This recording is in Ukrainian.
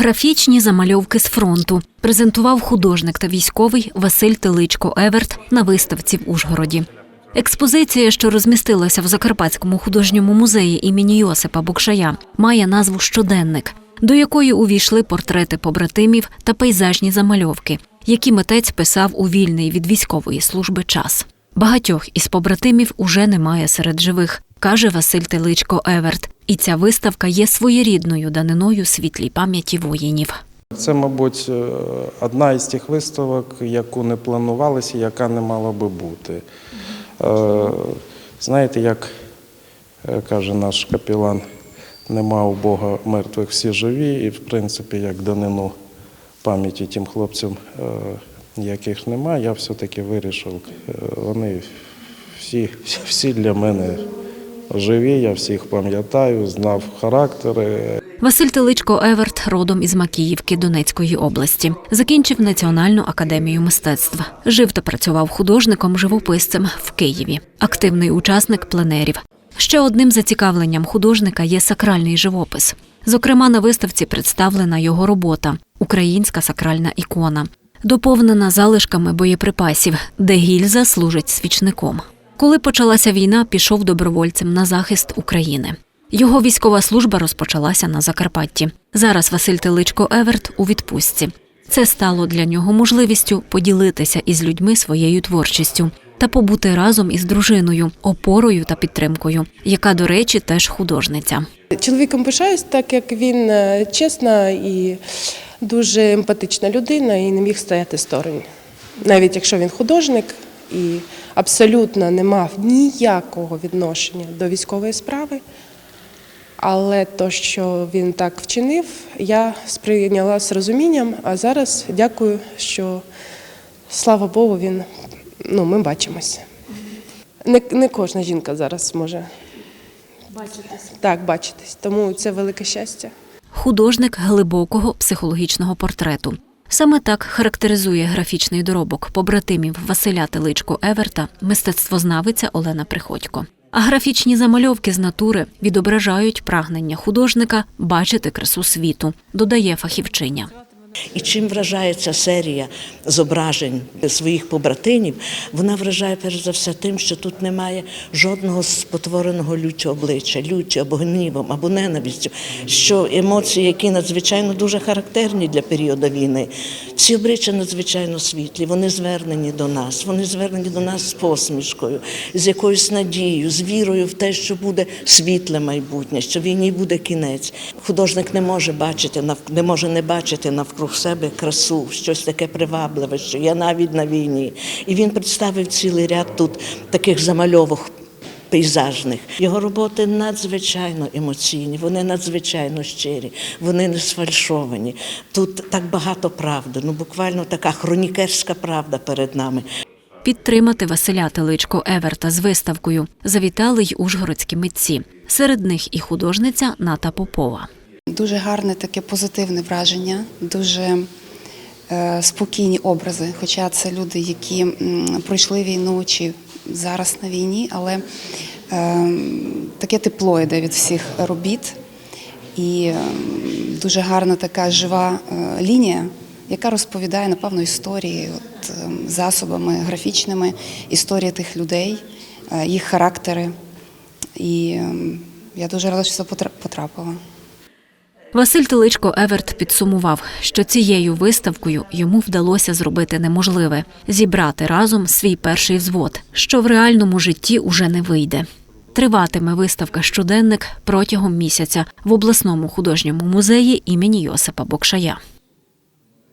Графічні замальовки з фронту презентував художник та військовий Василь Теличко Еверт на виставці в Ужгороді. Експозиція, що розмістилася в Закарпатському художньому музеї імені Йосипа Букшая, має назву Щоденник, до якої увійшли портрети побратимів та пейзажні замальовки, які митець писав у вільний від військової служби час. Багатьох із побратимів уже немає серед живих, каже Василь Теличко Еверт. І ця виставка є своєрідною даниною світлій пам'яті воїнів. Це, мабуть, е, одна із тих виставок, яку не планувалося, яка не мала би бути. Е, Знаєте, як е, каже наш капілан, нема у Бога мертвих всі живі, і в принципі, як данину пам'яті тим хлопцям, яких нема, я все-таки вирішив, вони всі, всі для мене живі, я всіх пам'ятаю, знав характери, Василь Теличко Еверт родом із Макіївки Донецької області. Закінчив Національну академію мистецтв. Жив та працював художником-живописцем в Києві. Активний учасник пленерів. Ще одним зацікавленням художника є сакральний живопис. Зокрема, на виставці представлена його робота Українська сакральна ікона, доповнена залишками боєприпасів, де гільза служить свічником. Коли почалася війна, пішов добровольцем на захист України. Його військова служба розпочалася на Закарпатті. Зараз Василь Теличко Еверт у відпустці. Це стало для нього можливістю поділитися із людьми своєю творчістю та побути разом із дружиною, опорою та підтримкою, яка, до речі, теж художниця. Чоловіком пишаюсь, так як він е, чесна і дуже емпатична людина і не міг стояти сторонь. Навіть якщо він художник і абсолютно не мав ніякого відношення до військової справи. Але то, що він так вчинив, я сприйняла з розумінням, а зараз дякую, що слава Богу, він ну, ми бачимося. Не, не кожна жінка зараз може бачитись. Так, бачитись. Тому це велике щастя. Художник глибокого психологічного портрету. Саме так характеризує графічний доробок побратимів Василя Теличко Еверта мистецтвознавиця Олена Приходько. А графічні замальовки з натури відображають прагнення художника бачити красу світу, додає фахівчиня. І чим вражає ця серія зображень своїх побратимів, вона вражає перш за все тим, що тут немає жодного спотвореного люттю обличчя, люттю або гнівом, або ненавистю, що емоції, які надзвичайно дуже характерні для періоду війни, ці обличчя надзвичайно світлі, вони звернені до нас, вони звернені до нас з посмішкою, з якоюсь надією, з вірою в те, що буде світле майбутнє, що війні буде кінець. Художник не може бачити не може не бачити навкруг себе красу, щось таке привабливе, що я навіть на війні. І він представив цілий ряд тут таких замальовок пейзажних. Його роботи надзвичайно емоційні, вони надзвичайно щирі, вони не сфальшовані. Тут так багато правди, ну буквально така хронікерська правда перед нами. Підтримати Василя Теличко Еверта з виставкою завітали й ужгородські митці. Серед них і художниця Ната Попова. Дуже гарне таке позитивне враження, дуже е, спокійні образи. Хоча це люди, які пройшли війну чи зараз на війні, але е, таке тепло йде від всіх робіт. І е, дуже гарна така жива е, лінія, яка розповідає, напевно, історії от, е, засобами графічними, історії тих людей, е, їх характери. І я дуже рада, що це потра- потрапила. Василь Теличко Еверт підсумував, що цією виставкою йому вдалося зробити неможливе зібрати разом свій перший взвод, що в реальному житті уже не вийде. Триватиме виставка щоденник протягом місяця в обласному художньому музеї імені Йосипа Бокшая.